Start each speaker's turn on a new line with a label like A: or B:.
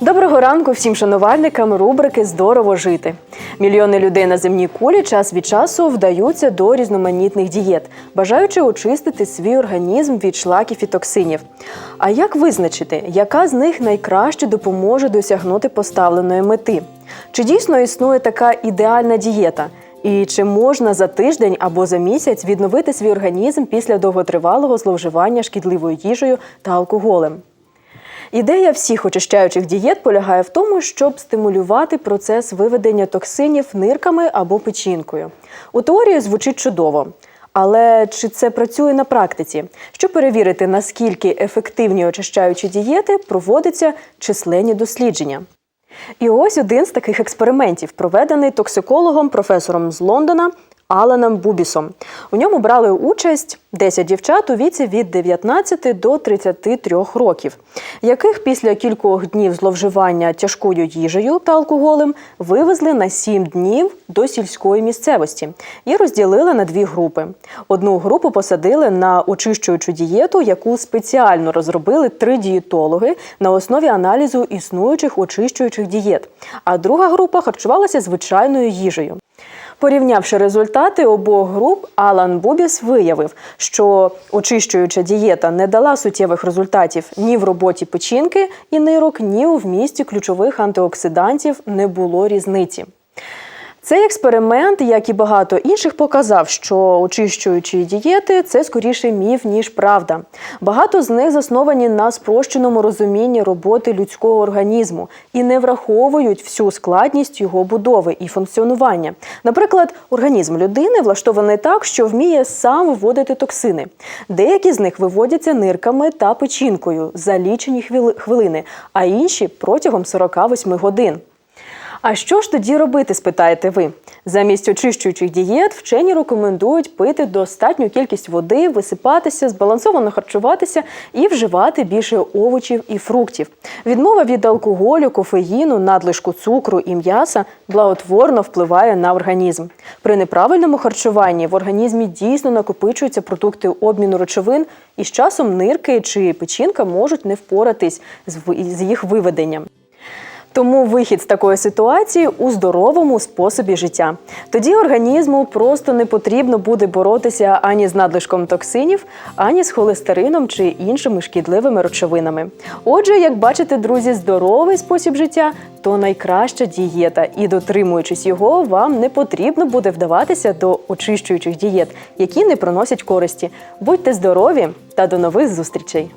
A: Доброго ранку всім шанувальникам рубрики Здорово жити. Мільйони людей на земній кулі час від часу вдаються до різноманітних дієт, бажаючи очистити свій організм від шлаків і токсинів. А як визначити, яка з них найкраще допоможе досягнути поставленої мети? Чи дійсно існує така ідеальна дієта? І чи можна за тиждень або за місяць відновити свій організм після довготривалого зловживання шкідливою їжею та алкоголем? Ідея всіх очищаючих дієт полягає в тому, щоб стимулювати процес виведення токсинів нирками або печінкою. У теорії звучить чудово. Але чи це працює на практиці? Щоб перевірити, наскільки ефективні очищаючі дієти, проводяться численні дослідження. І ось один з таких експериментів, проведений токсикологом, професором з Лондона Аланом Бубісом. У ньому брали участь 10 дівчат у віці від 19 до 33 років, яких після кількох днів зловживання тяжкою їжею та алкоголем вивезли на 7 днів до сільської місцевості і розділили на дві групи. Одну групу посадили на очищуючу дієту, яку спеціально розробили три дієтологи на основі аналізу існуючих очищуючих дієт. А друга група харчувалася звичайною їжею. Порівнявши результати обох груп, Алан Бубіс виявив, що очищуюча дієта не дала суттєвих результатів ні в роботі печінки і нирок, ні у вмісті ключових антиоксидантів не було різниці. Цей експеримент, як і багато інших, показав, що очищуючі дієти це скоріше міф, ніж правда. Багато з них засновані на спрощеному розумінні роботи людського організму і не враховують всю складність його будови і функціонування. Наприклад, організм людини влаштований так, що вміє сам виводити токсини. Деякі з них виводяться нирками та печінкою за лічені хвили- хвилини, а інші протягом 48 годин. А що ж тоді робити, спитаєте ви? Замість очищуючих дієт вчені рекомендують пити достатню кількість води, висипатися, збалансовано харчуватися і вживати більше овочів і фруктів. Відмова від алкоголю, кофеїну, надлишку цукру і м'яса благотворно впливає на організм. При неправильному харчуванні в організмі дійсно накопичуються продукти обміну речовин, і з часом нирки чи печінка можуть не впоратись з їх виведенням. Тому вихід з такої ситуації у здоровому способі життя. Тоді організму просто не потрібно буде боротися ані з надлишком токсинів, ані з холестерином чи іншими шкідливими речовинами. Отже, як бачите, друзі, здоровий спосіб життя то найкраща дієта, і дотримуючись його, вам не потрібно буде вдаватися до очищуючих дієт, які не приносять користі. Будьте здорові та до нових зустрічей!